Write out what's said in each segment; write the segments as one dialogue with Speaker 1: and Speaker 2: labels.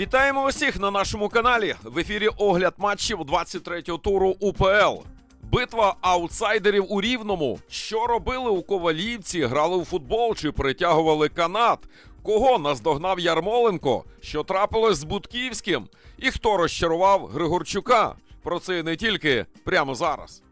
Speaker 1: Вітаємо усіх на нашому каналі. В ефірі огляд матчів 23-го туру УПЛ. Битва аутсайдерів у Рівному. Що робили у Ковалівці? Грали у футбол чи притягували канат? Кого наздогнав Ярмоленко? Що трапилось з Будківським? І хто розчарував Григорчука? Про це не тільки прямо зараз.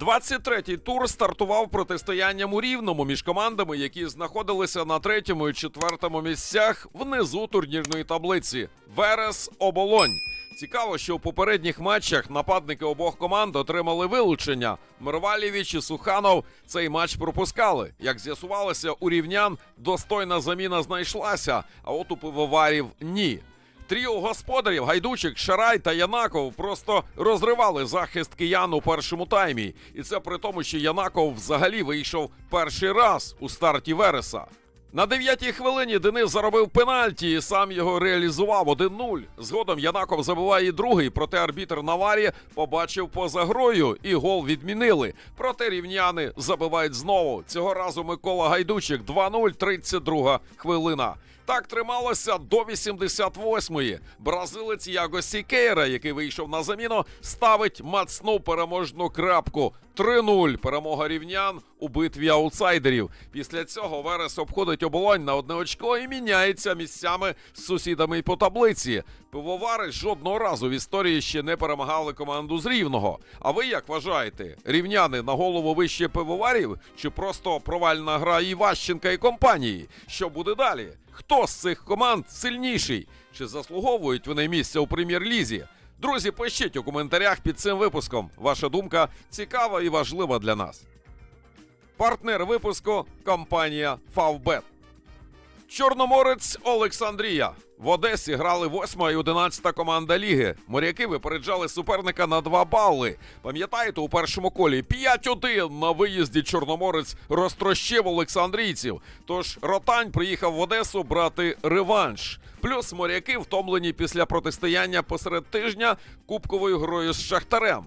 Speaker 1: 23-й тур стартував протистоянням у рівному між командами, які знаходилися на третьому і четвертому місцях внизу турнірної таблиці. Верес Оболонь. Цікаво, що у попередніх матчах нападники обох команд отримали вилучення. Мервалєвіч і Суханов цей матч пропускали. Як з'ясувалося, у рівнян достойна заміна знайшлася, а от у пивоварів ні. Тріо господарів Гайдучик, Шарай та Янаков просто розривали захист киян у першому таймі. І це при тому, що Янаков взагалі вийшов перший раз у старті Вереса. На дев'ятій хвилині Денис заробив пенальті і сам його реалізував 1-0. Згодом Янаков забиває і другий, проте арбітр Наварі побачив поза грою і гол відмінили. Проте рівняни забивають знову. Цього разу Микола Гайдучик 2-0, 32 хвилина. Так трималося до 88-ї. Бразилець Яго Сікейра, який вийшов на заміну, ставить мацну переможну крапку. 3-0. Перемога рівнян у битві аутсайдерів. Після цього Верес обходить оболонь на одне очко і міняється місцями з сусідами по таблиці. Пивовари жодного разу в історії ще не перемагали команду з рівного. А ви як вважаєте? Рівняни на голову вище пивоварів чи просто провальна гра Іващенка і компанії? Що буде далі? Хто з цих команд сильніший? Чи заслуговують вони місця у прем'єр-лізі? Друзі, пишіть у коментарях під цим випуском. Ваша думка цікава і важлива для нас. Партнер випуску компанія Фавбет. Чорноморець Олександрія. В Одесі грали 8 і 11 команда ліги. Моряки випереджали суперника на 2 бали. Пам'ятаєте, у першому колі 5-1 на виїзді Чорноморець розтрощив олександрійців. Тож Ротань приїхав в Одесу брати реванш. Плюс моряки втомлені після протистояння посеред тижня кубковою грою з Шахтарем.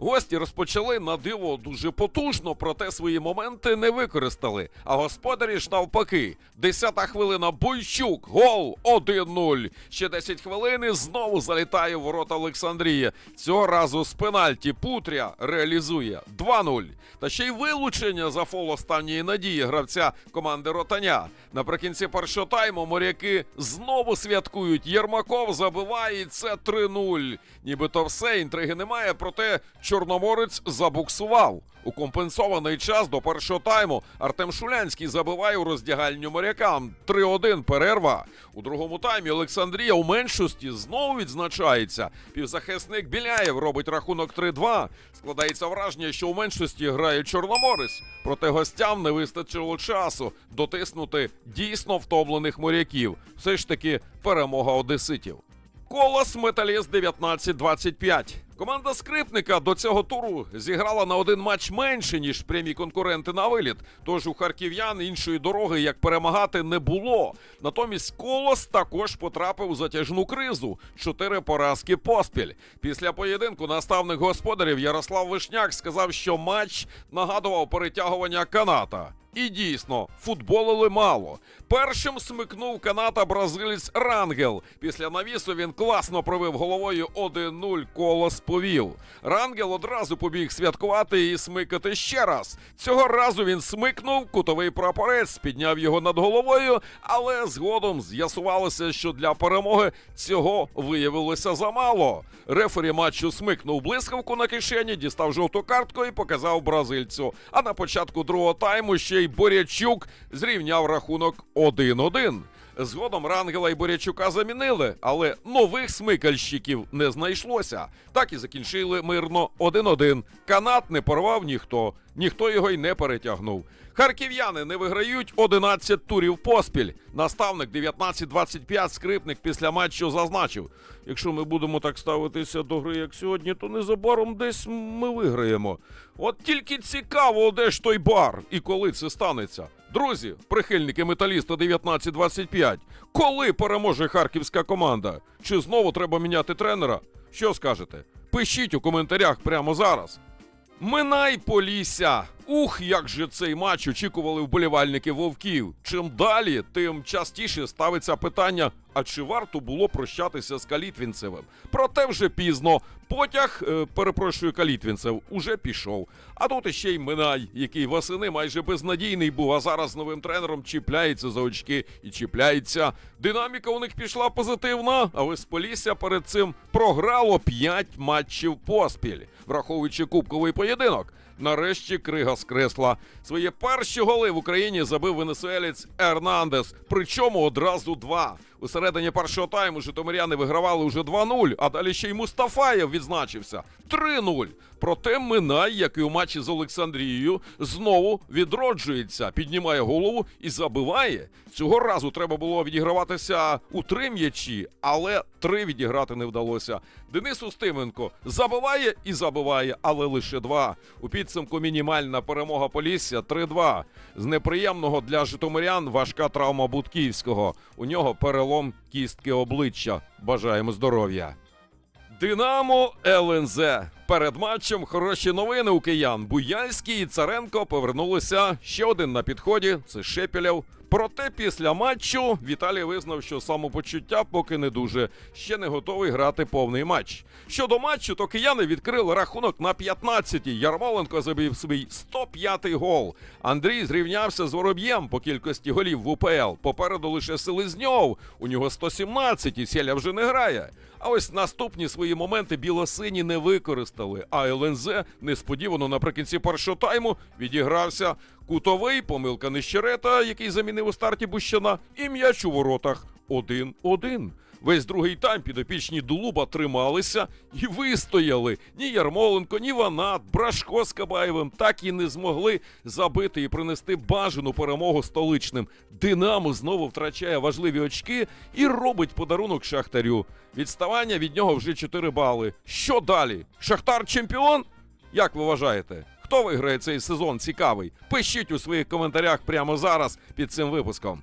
Speaker 1: Гості розпочали на диво дуже потужно, проте свої моменти не використали. А господарі ж навпаки. Десята хвилина Бойчук, гол 1-0. Ще 10 хвилин і знову залітає в ворота Олександрії. Цього разу з пенальті Путря реалізує 2-0. Та ще й вилучення за фол останньої надії гравця команди Ротаня. Наприкінці першого тайму моряки знову святкують. Єрмаков забиває і це 3-0. Нібито все, інтриги немає, проте Чорноморець забуксував. У компенсований час до першого тайму Артем Шулянський забиває у роздягальню морякам. 3-1 перерва. У другому таймі Олександрія у меншості знову відзначається. Півзахисник Біляєв робить рахунок 3-2. Складається враження, що у меншості грає Чорноморець. Проте гостям не вистачило часу дотиснути дійсно втомлених моряків. Все ж таки перемога одеситів. Колос Металіст 19-25. Команда скрипника до цього туру зіграла на один матч менше, ніж прямі конкуренти на виліт. Тож у харків'ян іншої дороги як перемагати не було. Натомість Колос також потрапив у затяжну кризу. Чотири поразки поспіль. Після поєдинку наставник господарів Ярослав Вишняк сказав, що матч нагадував перетягування каната. І дійсно, футболили мало. Першим смикнув каната бразилець Рангел. Після навісу він класно провів головою 1-0 колос повів. Рангел одразу побіг святкувати і смикати ще раз. Цього разу він смикнув кутовий прапорець, підняв його над головою, але згодом з'ясувалося, що для перемоги цього виявилося замало. Рефері матчу смикнув блискавку на кишені, дістав жовту картку і показав бразильцю. А на початку другого тайму ще й Борячук зрівняв рахунок 1-1. Згодом Рангела і Борячука замінили, але нових смикальщиків не знайшлося. Так і закінчили мирно 1-1. Канат не порвав ніхто, ніхто його й не перетягнув. Харків'яни не виграють 11 турів поспіль. Наставник 19-25 скрипник після матчу зазначив: якщо ми будемо так ставитися до гри, як сьогодні, то незабаром десь ми виграємо. От тільки цікаво, де ж той бар і коли це станеться. Друзі, прихильники металіста 19-25, коли переможе харківська команда? Чи знову треба міняти тренера? Що скажете? Пишіть у коментарях прямо зараз. Минай Полісся! Ух, як же цей матч очікували вболівальники вовків. Чим далі, тим частіше ставиться питання: а чи варто було прощатися з Калітвінцевим? Проте вже пізно. Потяг, е, перепрошую, Калітвінцев, уже пішов. А тут іще й Минай, який восени майже безнадійний був, а зараз з новим тренером чіпляється за очки і чіпляється. Динаміка у них пішла позитивна, а Весполісся перед цим програло 5 матчів поспіль, враховуючи кубковий поєдинок. Нарешті крига скресла. Свої перші голи в Україні забив венесуелець Ернандес. Причому одразу два. У середині першого тайму житомиряни вигравали уже 2-0, а далі ще й Мустафаєв відзначився 3-0. Проте Минай, як і у матчі з Олександрією, знову відроджується, піднімає голову і забиває. Цього разу треба було відіграватися у три м'ячі, але три відіграти не вдалося. Денис Устименко забиває і забиває, але лише два. У підсумку мінімальна перемога Полісся 3-2. З неприємного для житомирян важка травма Будківського. У нього перелом кістки обличчя. Бажаємо здоров'я. Динамо ЛНЗ. Перед матчем хороші новини у киян. Буяльський і Царенко повернулися. Ще один на підході. Це Шепелєв. Проте після матчу Віталій визнав, що самопочуття поки не дуже, ще не готовий грати повний матч. Щодо матчу, то кияни відкрили рахунок на 15-й. Ярмоленко забив свій 105-й гол. Андрій зрівнявся з Вороб'єм по кількості голів в УПЛ. Попереду лише Селезньов. У нього 117 і Селя вже не грає. А ось наступні свої моменти білосині не використали. А ЛНЗ несподівано наприкінці першого тайму відігрався кутовий, помилка Нещерета, який замінив у старті Бущана, і м'яч у воротах 1-1. Весь другий тайм підопічні Дулуба трималися і вистояли. Ні Ярмоленко, ні Ванат, Брашко з Кабаєвим так і не змогли забити і принести бажану перемогу столичним. Динамо знову втрачає важливі очки і робить подарунок Шахтарю. Відставання від нього вже 4 бали. Що далі? Шахтар чемпіон? Як ви вважаєте? Хто виграє цей сезон цікавий? Пишіть у своїх коментарях прямо зараз під цим випуском.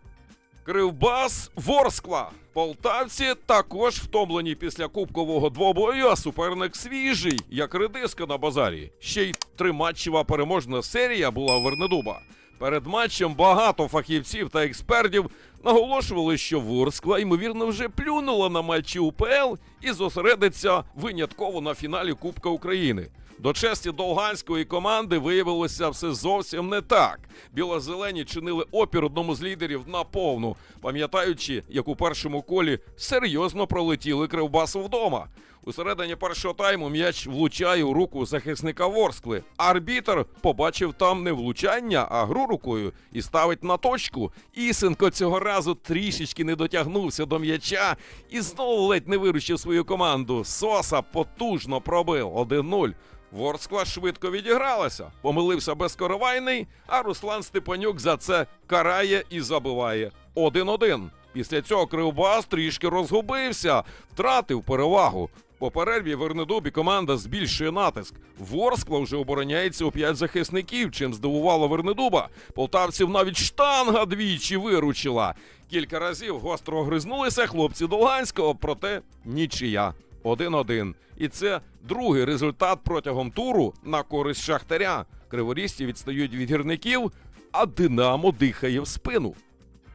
Speaker 1: Кривбас Ворскла. Полтавці також втомлені після кубкового двобою, а суперник свіжий, як редиска на базарі. Ще й триматчева переможна серія була Вернедуба. Перед матчем багато фахівців та експертів наголошували, що Ворскла, ймовірно, вже плюнула на матчі УПЛ і зосередиться винятково на фіналі Кубка України. До честі довганської команди виявилося все зовсім не так. Біло-зелені чинили опір одному з лідерів на повну, пам'ятаючи, як у першому колі серйозно пролетіли кривбасу вдома. У середині першого тайму м'яч влучає у руку захисника Ворскли. Арбітер побачив там не влучання, а гру рукою і ставить на точку. Ісенко цього разу трішечки не дотягнувся до м'яча і знову ледь не виручив свою команду. Соса потужно пробив 1-0. Ворскла швидко відігралася. Помилився безкоровайний, а Руслан Степанюк за це карає і забиває 1-1. Після цього Кривбас трішки розгубився, втратив перевагу. По перерві в Вернедубі команда збільшує натиск. Ворскла вже обороняється у п'ять захисників, чим здивувало Вернедуба. Полтавців навіть штанга двічі виручила. Кілька разів гостро огризнулися хлопці Долганського, проте нічия. 1-1. І це другий результат протягом туру на користь Шахтаря. Криворісті відстають від гірників, а Динамо дихає в спину.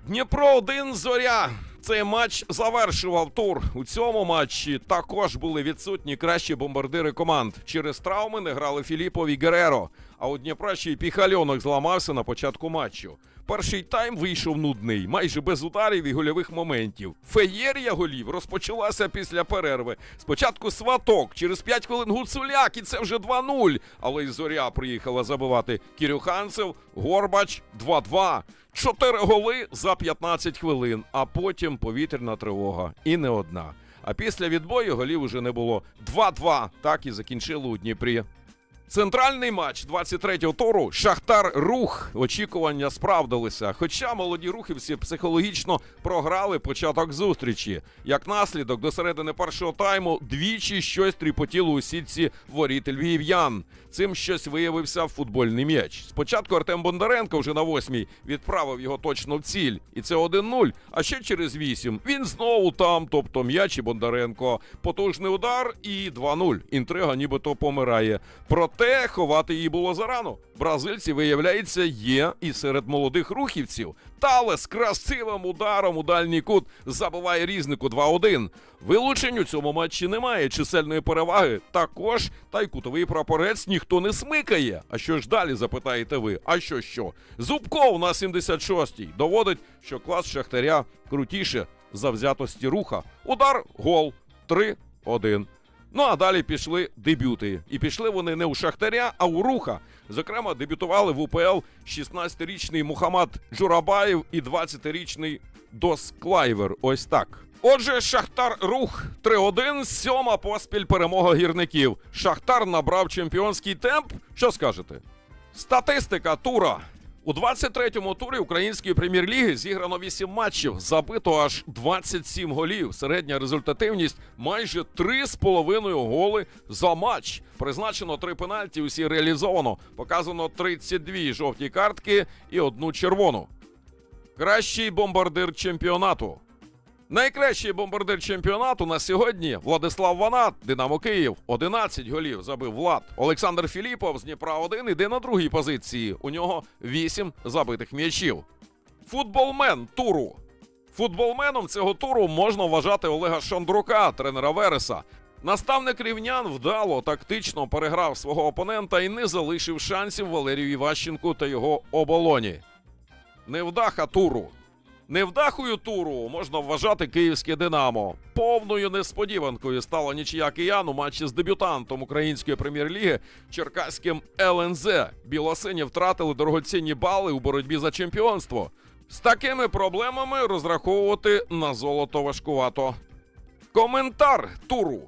Speaker 1: Дніпро 1 зоря. Цей матч завершував тур. У цьому матчі також були відсутні кращі бомбардири команд. Через травми не грали Філіпові Гереро. А у Дніпра ще й піхальонок зламався на початку матчу. Перший тайм вийшов нудний, майже без ударів і гольових моментів. Феєрія голів розпочалася після перерви. Спочатку сваток, через 5 хвилин Гуцуляк, і це вже 2-0. Але й зоря приїхала забивати Кірюханцев, Горбач 2-2. Чотири голи за 15 хвилин, а потім повітряна тривога. І не одна. А після відбою голів уже не було. 2-2. Так і закінчили у Дніпрі. Центральний матч 23-го туру Шахтар Рух. Очікування справдилися. Хоча молоді рухівці психологічно програли початок зустрічі. Як наслідок, до середини першого тайму двічі щось тріпотіло у сітці воріт львів'ян. Цим щось виявився футбольний м'яч. Спочатку Артем Бондаренко вже на восьмій відправив його точно в ціль, і це 1-0. А ще через вісім він знову там, тобто м'яч і Бондаренко. Потужний удар і 2-0. Інтрига нібито помирає. Проте Проте ховати її було зарано. Бразильці, виявляється, є і серед молодих рухівців. Талес красивим ударом у дальній кут забиває різнику 2-1. Вилучень у цьому матчі немає. Чисельної переваги також, та й кутовий прапорець ніхто не смикає. А що ж далі, запитаєте ви? А що що? Зубков на 76-й доводить, що клас Шахтаря крутіше завзятості руха. Удар, гол 3-1. Ну а далі пішли дебюти. І пішли вони не у Шахтаря, а у Руха. Зокрема, дебютували в УПЛ 16-річний Мухаммад Джурабаєв і 20-річний Дос Клайвер. Ось так. Отже, Шахтар Рух 3-1, сьома поспіль перемога гірників. Шахтар набрав чемпіонський темп. Що скажете? Статистика тура. У 23-му турі української прем'єр-ліги зіграно 8 матчів, забито аж 27 голів. Середня результативність майже 3,5 голи за матч. Призначено 3 пенальті, усі реалізовано. Показано 32 жовті картки і одну червону. Кращий бомбардир чемпіонату. Найкращий бомбардир чемпіонату на сьогодні Владислав Ванат, Динамо Київ, 11 голів забив Влад. Олександр Філіпов з Дніпра 1 іде на другій позиції. У нього 8 забитих м'ячів. Футболмен туру. Футболменом цього туру можна вважати Олега Шандрука, тренера Вереса. Наставник рівнян вдало тактично переграв свого опонента і не залишив шансів Валерію Іващенку та його оболоні. Невдаха туру. Невдахою туру можна вважати київське Динамо. Повною несподіванкою стала нічия киян у матчі з дебютантом української прем'єр-ліги черкаським ЛНЗ. Білосині втратили дорогоцінні бали у боротьбі за чемпіонство. З такими проблемами розраховувати на золото важкувато. Коментар туру.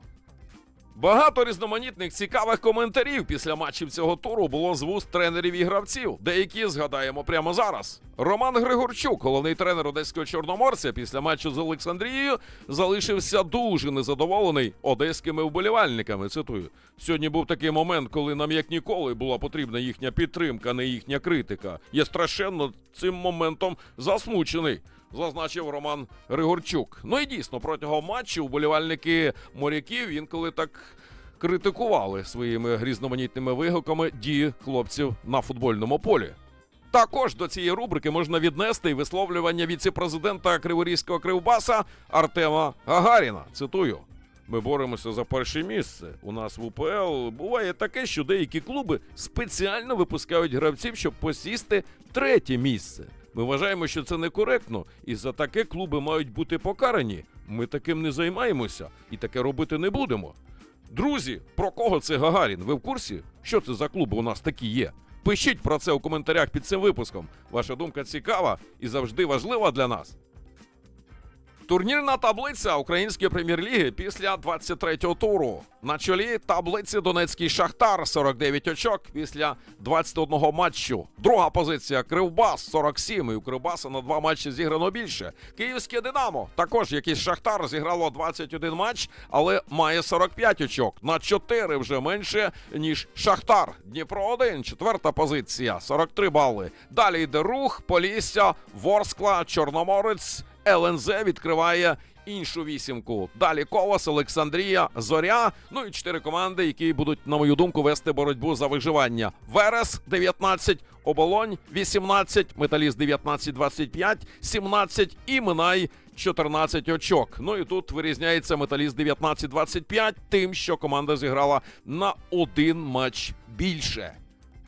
Speaker 1: Багато різноманітних цікавих коментарів після матчів цього туру було з вуст тренерів і гравців. Деякі згадаємо прямо зараз. Роман Григорчук, головний тренер одеського чорноморця, після матчу з Олександрією залишився дуже незадоволений одеськими вболівальниками. Цитую: сьогодні був такий момент, коли нам як ніколи була потрібна їхня підтримка, не їхня критика. Я страшенно цим моментом засмучений. Зазначив Роман Григорчук. Ну і дійсно, протягом матчу вболівальники моряків інколи так критикували своїми різноманітними вигуками дії хлопців на футбольному полі. Також до цієї рубрики можна віднести і висловлювання віце-президента Криворізького Кривбаса Артема Гагаріна. Цитую. Ми боремося за перше місце. У нас в УПЛ буває таке, що деякі клуби спеціально випускають гравців, щоб посісти третє місце. Ми вважаємо, що це некоректно, і за таке клуби мають бути покарані. Ми таким не займаємося і таке робити не будемо. Друзі, про кого це Гагарін? Ви в курсі? Що це за клуби у нас такі є? Пишіть про це у коментарях під цим випуском. Ваша думка цікава і завжди важлива для нас. Турнірна таблиця української прем'єр-ліги після 23-го туру. На чолі таблиці Донецький Шахтар 49 очок після 21 матчу. Друга позиція Кривбас 47. І у Кривбаса на два матчі зіграно більше. Київське Динамо також якийсь Шахтар зіграло 21 матч, але має 45 очок. На 4 вже менше ніж Шахтар. Дніпро 1, четверта позиція 43 бали. Далі йде рух, Полісся, Ворскла, Чорноморець. ЛНЗ відкриває іншу вісімку. Далі Колос, Олександрія, Зоря. Ну і чотири команди, які будуть, на мою думку, вести боротьбу за виживання. Верес 19, Оболонь 18, Металіст 19-25, 17 і Минай 14 очок. Ну і тут вирізняється Металіст 19-25 тим, що команда зіграла на один матч більше.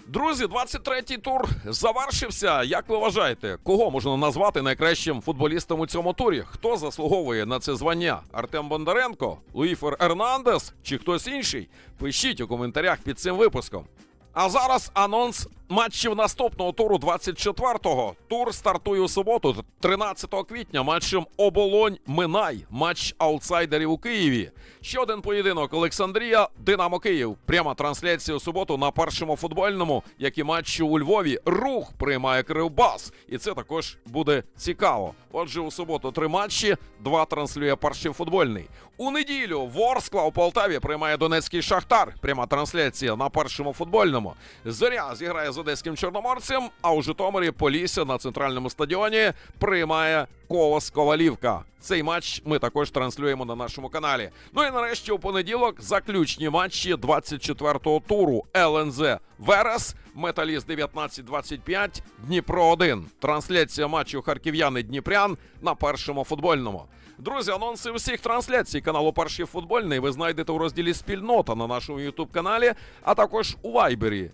Speaker 1: Друзі, 23-й тур завершився. Як ви вважаєте, кого можна назвати найкращим футболістом у цьому турі? Хто заслуговує на це звання? Артем Бондаренко, Луїфер Ернандес чи хтось інший? Пишіть у коментарях під цим випуском. А зараз анонс матчів наступного туру 24-го. Тур стартує у суботу, 13 квітня. Матчем Оболонь Минай. Матч аутсайдерів у Києві. Ще один поєдинок Олександрія, Динамо Київ. Пряма трансляція у суботу на першому футбольному, як і матчі у Львові. Рух приймає Кривбас. І це також буде цікаво. Отже, у суботу три матчі, два транслює перший футбольний. У неділю Ворскла у Полтаві приймає Донецький Шахтар. Пряма трансляція на першому футбольному. Зоря зіграє з одеським чорноморцем. А у Житомирі Полісся на центральному стадіоні приймає Колос Ковалівка. Цей матч ми також транслюємо на нашому каналі. Ну і нарешті у понеділок заключні матчі 24-го туру ЛНЗ Верес, Металіст 19-25, Дніпро 1. Трансляція матчу Харків'яни Дніпрян на першому футбольному. Друзі, анонси усіх трансляцій каналу Перший футбольний ви знайдете у розділі Спільнота на нашому Ютуб каналі, а також у Вайбері.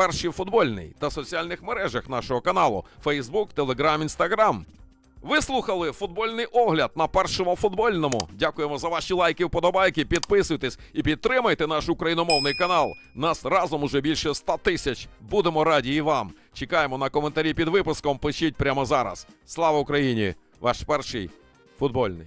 Speaker 1: Перший футбольний та соціальних мережах нашого каналу Facebook, Telegram, Instagram. Ви слухали футбольний огляд на першому футбольному. Дякуємо за ваші лайки, вподобайки. Підписуйтесь і підтримайте наш україномовний канал. Нас разом уже більше 100 тисяч. Будемо раді і вам. Чекаємо на коментарі під випуском. Пишіть прямо зараз. Слава Україні! Ваш перший футбольний.